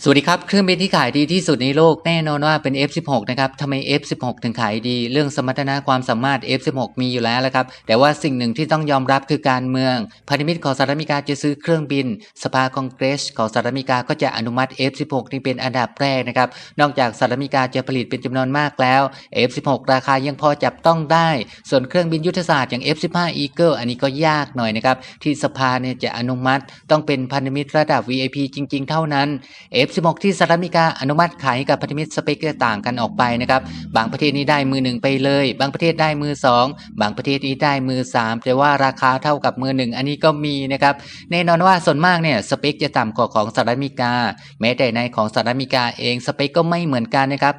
สวัสดีครับ เครื่องบินที่ขายดีที่สุดในโลกแน่นอนว่าเป็น F16 นะครับทำไม F16 ถึงขายดี เรื่องสมรรถนะความสามารถ F16 มีอยู่แล้วละครับ แต่ว่าสิ่งหนึ่งที่ต้องยอมรับคือการเมืองพันธมิตรของสหรัฐอเมริกาจะซื้อเครื่องบิน สภาคองเกรสของสหรัฐอเมริกาก็จะอนุมัติ F16 นี่เป็นอันดับแรกนะครับ นอกจากสหรัฐอเมริกาจะผลิตเป็นจำนวนมากแล้ว F16 ราคายังพอจับต้องได้ ส่วนเครื่องบินยุทธศาสตร์อย่าง F15 Eagle อันนี้ก็ยากหน่อยนะครับที่สภาเนี่ยจะอนุมัติต้องเป็นพันธมิตรระดับ VIP จริง ๆ เท่านั้น F16 ที่สหรัฐอเมริกาอนุมัติขายกับพันธมิตรสเปคจะต่างกันออกไปนะครับบางประเทศนี้ได้มือหนึ่งไปเลย บางประเทศได้มือสองบางประเทศนี้ได้มือสามแต่ว่าราคาเท่ากับมือหนึ่งอันนี้ก็มีนะครับแน่นอนว่าส่วนมากเนี่ยสเปคจะต่ำกว่าของสหรัฐอเมริกา แม้แต่ในของสหรัฐอเมริกาเองสเปคก็ไม่เหมือนกันนะครับ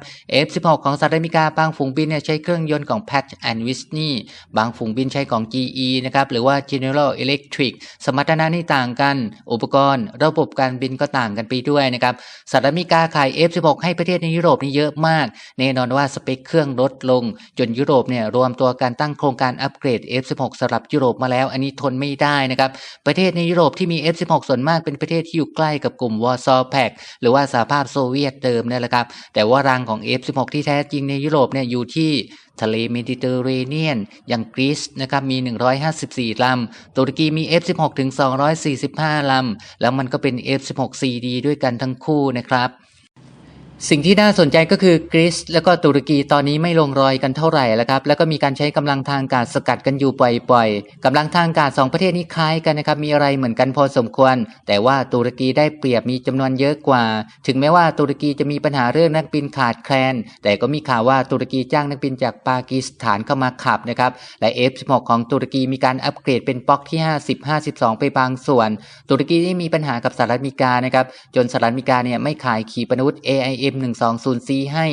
F16 ของสหรัฐอเมริกาบางฝูงบินเนี่ยใช้เครื่องยนต์ของ Pratt and Whitney บางฝูงบินใช้ของ GE นะครับหรือว่า General Electric สมรรถนะนี่ต่างกัน อุปกรณ์ ระบบการบินก็ต่างกันไปด้วยนะครับสหรัฐอเมริกาขาย F16 ให้ประเทศในยุโรปนี่เยอะมาก แน่นอนว่าสเปคเครื่องลดลง จนยุโรปเนี่ยรวมตัวการตั้งโครงการอัปเกรด F16 สำหรับยุโรปมาแล้ว อันนี้ทนไม่ได้นะครับ ประเทศในยุโรปที่มี F16 ส่วนมากเป็นประเทศที่อยู่ใกล้กับกลุ่มวอร์ซอแพกหรือว่าสหภาพโซเวียตเดิมนี่แหละครับแต่ว่ารังของ F16 ที่แท้จริงในยุโรปเนี่ยอยู่ที่ ทะเลเมดิเตอร์เรเนียน อย่างกรีซนะครับมี 154 ลำ ตุรกีมี F16 ถึง 245 ลำ แล้วมันก็เป็น F16CD ด้วยกันทั้งคู่นะครับ สิ่งที่น่าสนใจก็คือกรีซแล้วก็ตุรกีตอนนี้ไม่ลงรอยกันเท่าไหร่แล้วครับ แล้วก็มีการใช้กำลังทางกาศสกัดกันอยู่บ่อยๆกำลังทางกาศสองประเทศนี้คล้ายกันนะครับ มีอะไรเหมือนกันพอสมควร แต่ว่าตุรกีได้เปรียบมีจำนวนเยอะกว่า ถึงแม้ว่าตุรกีจะมีปัญหาเรื่องนักบินขาดแคลน แต่ก็มีข่าวว่าตุรกีจ้างนักบินจากปากีสถานเข้ามาขับนะครับ และ F16 ของตุรกีมีการอัปเกรดเป็นป๊อกที่ 50 52 ไปบางส่วน ตุรกีนี่มีปัญหากับสหรัฐอเมริกานะครับ จนสหรัฐอเมริกาเนี่ยไม่ขายขีปนาวุธ AIM 120C ให้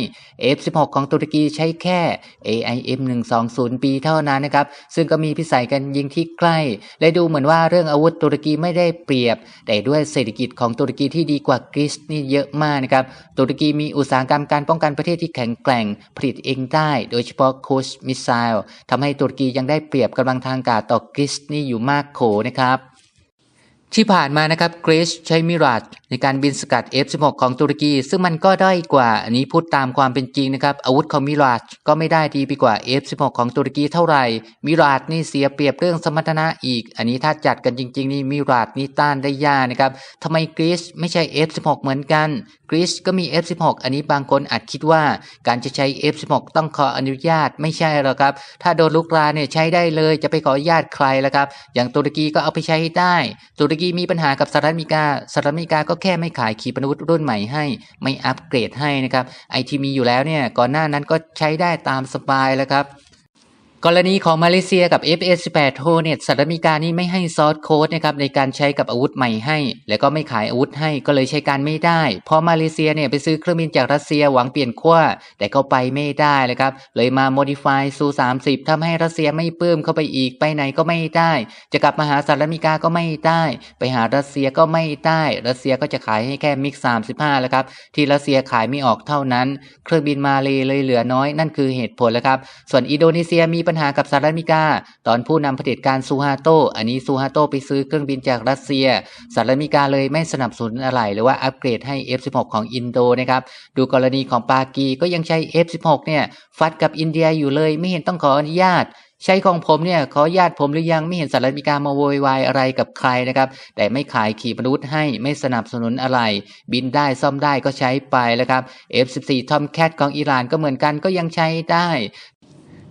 F16 ของตุรกีใช้แค่ AIM 120ปีเท่านั้นนะครับ ซึ่งก็มีพิสัยกันยิงที่ใกล้ และดูเหมือนว่าเรื่องอาวุธตุรกีไม่ได้เปรียบ แต่ด้วยเศรษฐกิจของตุรกีที่ดีกว่ากรีซนี่เยอะมากนะครับ ตุรกีมีอุตสาหกรรมการป้องกันประเทศที่แข็งแกร่ง ผลิตเองได้ โดยเฉพาะโคชมิสไซล์ทำให้ตุรกียังได้เปรียบกำลังทางกาศต่อกรีซนี่อยู่มากโขนะครับ ที่ผ่านมานะครับเกรซใช้มิราจในการบินสกัด F16 ของตุรกี ซึ่งมันก็ด้อยกว่า อันนี้พูดตามความเป็นจริงนะครับ อาวุธของมิราจก็ไม่ได้ดีไปกว่า F16 ของตุรกีเท่าไหร่ มิราจนี่เสียเปรียบเรื่องสมรรถนะอีก อันนี้ถ้าจัดกันจริง ๆ นี่มิราจนี่ต้านได้ยากนะครับทำไมเกรซไม่ใช่ F16 เหมือนกันกรีซก็มี F16 อันนี้บางคนอาจคิดว่าการจะใช้ F16 ต้องขออนุญาตไม่ใช่หรอกครับ ถ้าโดนลุกราเนี่ยใช้ได้เลยจะไปขออนุญาตใครล่ะครับ อย่างตุรกีก็เอาไปใช้ได้ตุรกีกีมีปัญหากับสหรัฐอเมริกาสหรัฐอเมริกาก็แค่ไม่ขายขีปนาวุธรุ่นใหม่ให้ ไม่อัปเกรดให้นะครับไอทีมีอยู่แล้วเนี่ยก่อนหน้านั้นก็ใช้ได้ตามสบายแล้วครับ กรณีของมาเลเซียกับ FS18 โฮเน็ตสหรัฐอเมริกานี่ไม่ให้ซอสโค้ดนะครับในการใช้กับอาวุธใหม่ให้ แล้วก็ไม่ขายอาวุธให้ก็เลยใช้การไม่ได้พราะมาเลเซียเนี่ยไปซื้อเครื่องบินจากรัสเซียหวังเปลี่ยนขั้วแต่ก็ไปไม่ได้เลยครับ เลยมา modify ซู30ทำให้รัสเซียไม่ปลื้มเข้าไปอีกไปไหนก็ไม่ได้ จะกลับมาหาสหรัฐอเมริกาก็ไม่ได้ ไปหารัสเซียก็ไม่ได้ รัสเซียก็จะขายให้แค่มิก35แล้วครับที่รัสเซียขายไม่ออกเท่านั้น เครื่องบินมาเลยเลยเหลือน้อยนั่นคือเหตุผลแล้วครับส่วนอินโดนีเซียมีปปัญหากับสหรัฐอเมริกา ตอนผู้นำเผด็จการซูฮาโต อันนี้ซูฮาโตไปซื้อเครื่องบินจากรัสเซียสหรัฐอเมริกาเลยไม่สนับสนุนอะไรหรือว่าอัปเกรดให้ F16 ของอินโดนะครับดูกรณีของปากีก็ยังใช้ F16 เนี่ยฟัดกับอินเดียอยู่เลยไม่เห็นต้องขออนุญาตใช้ของผมเนี่ยขอญาติผมหรือยังไม่เห็นสหรัฐอเมริกามาโวยวายอะไรกับใครนะครับ แต่ไม่ขายขีปนาวุธให้ไม่สนับสนุนอะไร บินได้ซ่อมได้ก็ใช้ไปแล้วครับ F14 Tomcat ของอิหร่านก็เหมือนกันก็ยังใช้ได้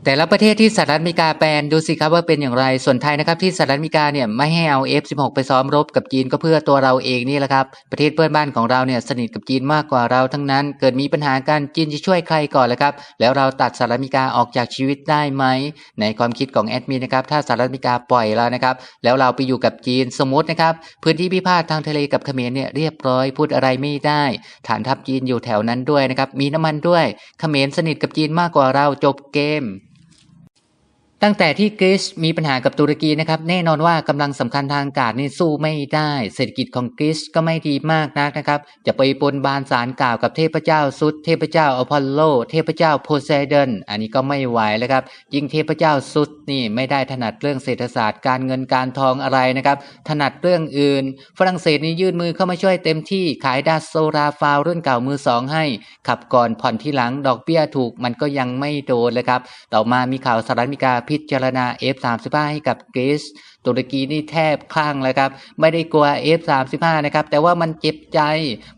แต่ละประเทศที่สหรัฐอเมริกาแบนดูสิครับว่าเป็นอย่างไร ส่วนไทยนะครับที่สหรัฐอเมริกาเนี่ยไม่ให้เอา F16 ไปซ้อมรบกับจีนก็เพื่อตัวเราเองนี่แหละครับ ประเทศเพื่อนบ้านของเราเนี่ยสนิทกับจีนมากกว่าเราทั้งนั้น เกิดมีปัญหากันจีนจะช่วยใครก่อนละครับ แล้วเราตัดสหรัฐอเมริกาออกจากชีวิตได้ไหม ในความคิดของแอดมินนะครับถ้าสหรัฐอเมริกาปล่อยเรานะครับแล้วเราไปอยู่กับจีนสมมตินะครับพื้นที่พิพาททางทะเลกับเขมรเนี่ยเรียบร้อยพูดอะไรไม่ได้ ฐานทัพจีนอยู่แถวนั้นด้วยนะครับมีน้ำมันด้วยเขมรสนิทกับจีนมากกว่าเราจบเกม ตั้งแต่ที่กรีซมีปัญหากับตุรกีนะครับ แน่นอนว่ากำลังสำคัญทางอากาศนี่สู้ไม่ได้ เศรษฐกิจของกรีซก็ไม่ดีมากนักนะครับ จะไปปนบานสารกล่าวกับเทพเจ้าซุดเทพเจ้าอพอลโล เทพเจ้าโพไซดอนอันนี้ก็ไม่ไหวแล้วครับ ยิ่งเทพเจ้าซุดนี่ไม่ได้ถนัดเรื่องเศรษฐศาสตร์การเงินการทองอะไรนะครับ ถนัดเรื่องอื่น ฝรั่งเศสนี่ยื่นมือเข้ามาช่วยเต็มที่ขายดาโซราฟาวรุ่นเก่ามือสองให้ ขับก่อนผ่อนที่หลังดอกเบี้ยถูกมันก็ยังไม่โดนเลยครับ ต่อมามีข่าวสหรัฐอเมริกาพิจารณา F35 ให้กับกรีซตุรกีนี่แทบคลั่งเลยครับ ไม่ได้กลัว F35 นะครับ แต่ว่ามันเจ็บใจ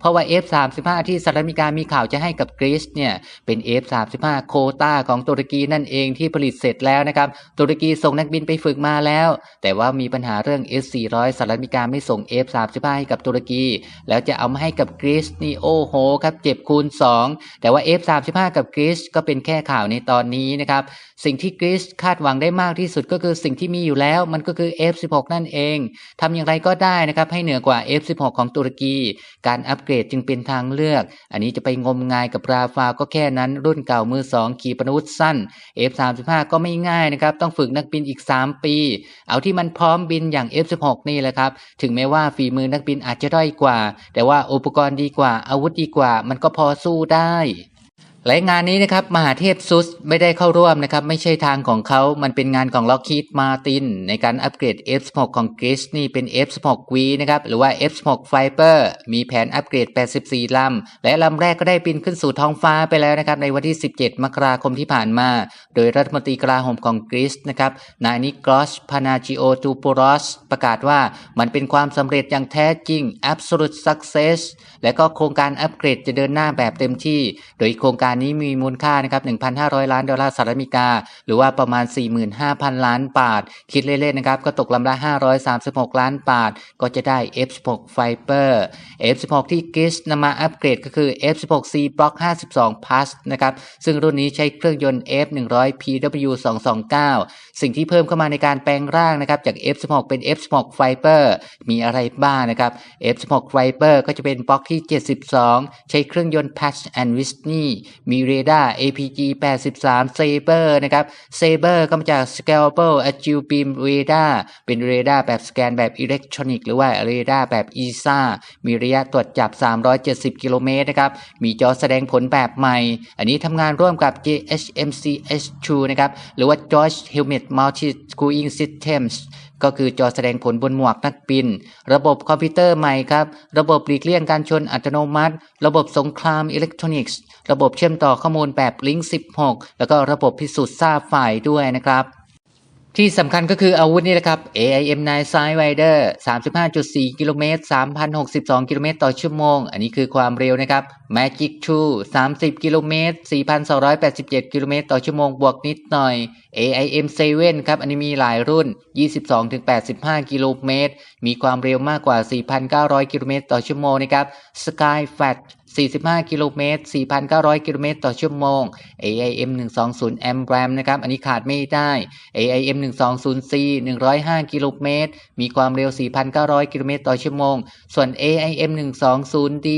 เพราะว่า F35 ที่สหรัฐอเมริกามีข่าวจะให้กับกรีซเนี่ย เป็น F35 โคต้าของตุรกีนั่นเองที่ผลิตเสร็จแล้วนะครับ ตุรกีส่งนักบินไปฝึกมาแล้ว แต่ว่ามีปัญหาเรื่อง S400 สหรัฐอเมริกาไม่ส่ง F35 ให้กับตุรกี แล้วจะเอามาให้กับกรีซนี่โอ้โหครับเจ็บคูณ 2 แต่ว่า F35 กับกรีซก็เป็นแค่ข่าวในตอนนี้นะครับ สิ่งที่กรีซคาดหวังได้มากที่สุดก็คือสิ่งที่มีอยู่แล้วมันก็คือ F16 นั่นเองทำอย่างไรก็ได้นะครับให้เหนือกว่า F16 ของตุรกี การอัปเกรดจึงเป็นทางเลือก อันนี้จะไปงมงายกับราฟาก็แค่นั้น รุ่นเก่ามือ 2 ขีปนาวุธสั้น F35 ก็ไม่ง่ายนะครับ ต้องฝึกนักบินอีก 3 ปี เอาที่มันพร้อมบินอย่าง F16 นี่แหละครับ ถึงแม้ว่าฝีมือนักบินอาจจะด้อยกว่า แต่ว่าอุปกรณ์ดีกว่าอาวุธดีกว่า มันก็พอสู้ได้ และงานนี้นะครับมหาเทพซุสไม่ได้เข้าร่วมนะครับไม่ใช่ทางของเขา มันเป็นงานของล็อกคีดมาตินในการอัปเกรด F16 ของกรีซนี่เป็น F16V นะครับหรือว่า F16 Viper มีแผนอัปเกรด 84 ลำ และลำแรกก็ได้บินขึ้นสู่ท้องฟ้าไปแล้วนะครับในวันที่ 17 มกราคมที่ผ่านมา โดยรัฐมนตรีกลาโหมของกรีซนะครับนายนิกรอสพานาจิโอตูป o รอสประกาศว่ามันเป็นความสำเร็จอย่างแท้จริง absolute success และก็โครงการอัปเกรดจะเดินหน้าแบบเต็มที่ โดยโครงการนี้มีมูลค่านะครับ1,500 ล้านดอลลาร์สหรัฐอเมริกา หรือว่าประมาณ 45,000 ล้านบาท คิดเล่นๆนะครับ ก็ตกลำละ 536 ล้านบาท ก็จะได้ F16 Viper F16 ที่กิสนำมาอัปเกรดก็คือ F16C Block 52 Plus นะครับ ซึ่งรุ่นนี้ใช้เครื่องยนต์ F100 PW229 สิ่งที่เพิ่มเข้ามาในการแปลงร่างนะครับ จาก F16 เป็น F16 Viper มีอะไรบ้างนะครับ F16 Viper ก็จะเป็นบล็อกที่ 72 ใช้เครื่องยนต์ Patch and Whitney มีเรดาร์ APG 83 Saber นะครับ Saber ก็มาจาก Scalpel Agile Beam Radar เป็นเรดาร์แบบสแกนแบบอิเล็กทรอนิกส์หรือว่าเรดาร์แบบ ESA มีระยะตรวจจับ 370 กิโลเมตรนะครับ มีจอแสดงผลแบบใหม่ อันนี้ทำงานร่วมกับ JHMC H2 นะครับ หรือว่า George Helmet Multi Cooling Systems ก็คือจอแสดงผลบนหมวกนักบิน ระบบคอมพิวเตอร์ใหม่ครับ ระบบหลีกเลี่ยงการชนอัตโนมัติ ระบบสงครามอิเล็กทรอนิกส์ ระบบเชื่อมต่อข้อมูลแบบลิงก์ 16 แล้วก็ระบบพิสูจน์ทราบฝ่ายด้วยนะครับ ที่สำคัญก็คืออาวุธนี่แหละครับ AIM-9 Sidewinder 35.4 กิโลเมตร 3,062 กิโลเมตรต่อชั่วโมง อันนี้คือความเร็วนะครับ Magic 2 30 กิโลเมตร 4,287 กิโลเมตรต่อชั่วโมง บวกนิดหน่อย AIM-7 ครับ อันนี้มีหลายรุ่น 22-85 กิโลเมตร มีความเร็วมากกว่า 4,900 กิโลเมตรต่อชั่วโมงนะครับ Skyfat 45 กิโลเมตร 4,900 กิโลเมตรต่อชั่วโมง AIM 120 a m r a m นะครับ อันนี้ขาดไม่ได้ AIM 120C 105 กิโลเมตร มีความเร็ว 4,900 กิโลเมตรต่อชั่วโมง ส่วน AIM 120D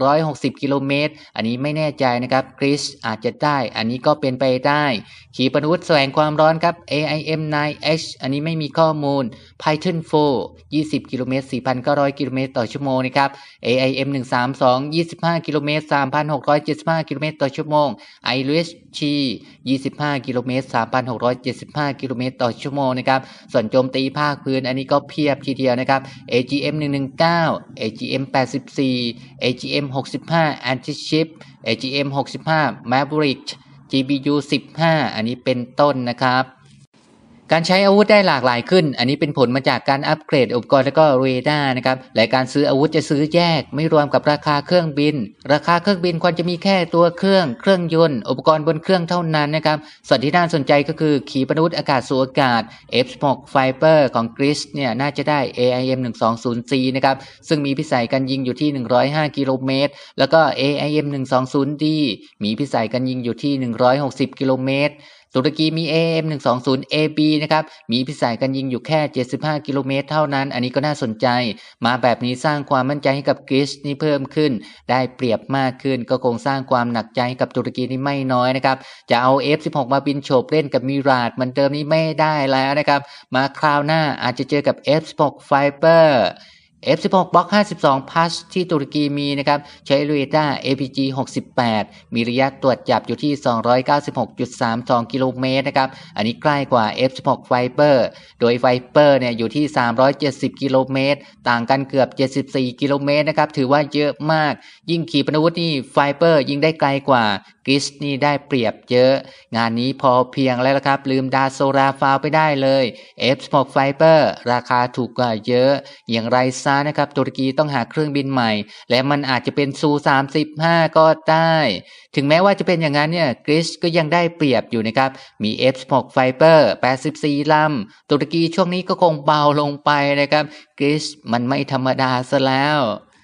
160 กิโลเมตร อันนี้ไม่แน่ใจนะครับกริสอาจจะได้ อันนี้ก็เป็นไปได้ ขีปนาวุธแสวงความร้อนครับ AIM 9H อันนี้ไม่มีข้อมูล Python 4 20 กิโลเมตร 4,900 กิโลเมตรต่อชั่วโมงนะครับ AIM 132 25 5 กิโลเมตร 3,675 กิโลเมตรต่อชั่วโมง iris G 25 กิโลเมตร 3,675 กิโลเมตรต่อชั่วโมงนะครับ ส่วนโจมตีภาคพื้นอันนี้ก็เพียบทีเดียวนะครับ AGM 119 AGM 84 AGM 65 Anti-Ship AGM 65 Maverick GBU 15 อันนี้เป็นต้นนะครับ การใช้อาวุธได้หลากหลายขึ้น อันนี้เป็นผลมาจากการอัปเกรดอุปกรณ์และก็เรดาร์นะครับ และการซื้ออาวุธจะซื้อแยก ไม่รวมกับราคาเครื่องบิน ราคาเครื่องบินควรจะมีแค่ตัวเครื่อง เครื่องยนต์ อุปกรณ์บนเครื่องเท่านั้นนะครับ ส่วนที่น่าสนใจก็คือขีปนาวุธอากาศสู่อากาศ F16 Viper ของกรีซเนี่ยน่าจะได้ AIM 120C นะครับ ซึ่งมีพิสัยการยิงอยู่ที่ 105 กิโลเมตร แล้วก็ AIM 120D มีพิสัยการยิงอยู่ที่ 160 กิโลเมตร ตุรกีมี AM120AB นะครับ มีพิสัยการยิงอยู่แค่ 75 กิโลเมตรเท่านั้น อันนี้ก็น่าสนใจ มาแบบนี้สร้างความมั่นใจให้กับกรีซนี่เพิ่มขึ้น ได้เปรียบมากขึ้น ก็คงสร้างความหนักใจให้กับตุรกีนี่ไม่น้อยนะครับ จะเอา F16 มาบินโฉบเล่นกับมิราดเหมือนเดิมนี้ไม่ได้แล้วนะครับ มาคราวหน้าอาจจะเจอกับ F16 Viper F16 Block 52 Plus ที่ตุรกีมีนะครับ ใช้ลูเอต้า APG 68 มีระยะตรวจจับอยู่ที่ 296.32 กิโลเมตรนะครับ อันนี้ใกล้กว่า F16 Viper โดย Viper เนี่ยอยู่ที่ 370 กิโลเมตร ต่างกันเกือบ 74 กิโลเมตรนะครับ ถือว่าเยอะมาก ยิ่งขีปนาวุธนี่ Viper ยิงได้ไกลกว่ากริสนี่ได้เปรียบเยอะ งานนี้พอเพียงแล้วละครับ ลืมดาโซราฟาวไปได้เลย F16 Viper ราคาถูกกว่าเยอะ อย่างไรซะนะครับตุรกีต้องหาเครื่องบินใหม่ และมันอาจจะเป็นซู35 ก็ได้ ถึงแม้ว่าจะเป็นอย่างนั้นเนี่ยกรีซก็ยังได้เปรียบอยู่นะครับ มี F16 Viper 84ลำตุรกีช่วงนี้ก็คงเบาลงไปนะครับกรีซมันไม่ธรรมดาซะแล้ว